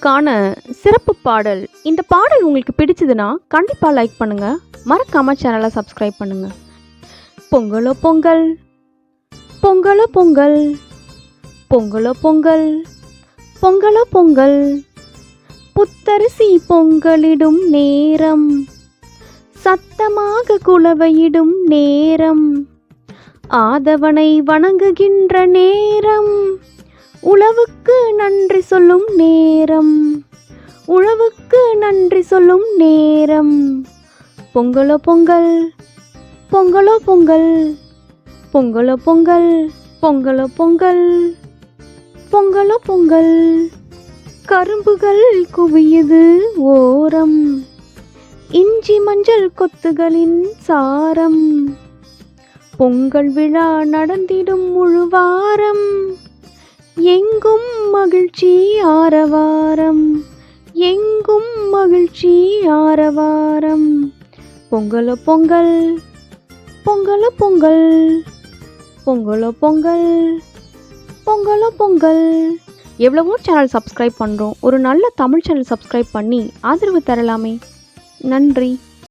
உங்களுக்கான சிறப்பு பாடல். இந்த பாடல் உங்களுக்கு பிடிச்சதுன்னா கண்டிப்பாக லைக் பண்ணுங்க. மறக்காம சேனலை சப்ஸ்கிரைப் பண்ணுங்க. பொங்கலோ பொங்கல். பொங்கலோ பொங்கல். பொங்கலோ பொங்கல். பொங்கலோ பொங்கல். புத்தரிசி பொங்கலிடும் நேரம். சத்தமாக குலவையிடும் நேரம். ஆதவனை வணங்குகின்ற நேரம். உழவுக்கு நன்றி சொல்லும் நேரம். சொல்லும் நேரம். பொங்கலோ பொங்கல் பொங்கலோ பொங்கல் பொங்கலோ பொங்கல் பொங்கலோ பொங்கல் பொங்கலோ பொங்கல். கரும்புகள் குவியது ஓரம் இஞ்சி மஞ்சள் கொத்துகளின் சாரம். பொங்கல் விழா நடந்திடும் முழு வாரம் எங்கும் மகிழ்ச்சி ஆரவாரம். மகிழ்ச்சி ஆரவாரம். பொங்கலோ பொங்கல் பொங்கலோ பொங்கல் பொங்கலோ பொங்கல் பொங்கலோ பொங்கல். எவ்வளவோ சேனல் சப்ஸ்கிரைப் பண்ணுறோம் ஒரு நல்ல தமிழ் சேனல் சப்ஸ்கிரைப் பண்ணி ஆதரவு தரலாமே. நன்றி.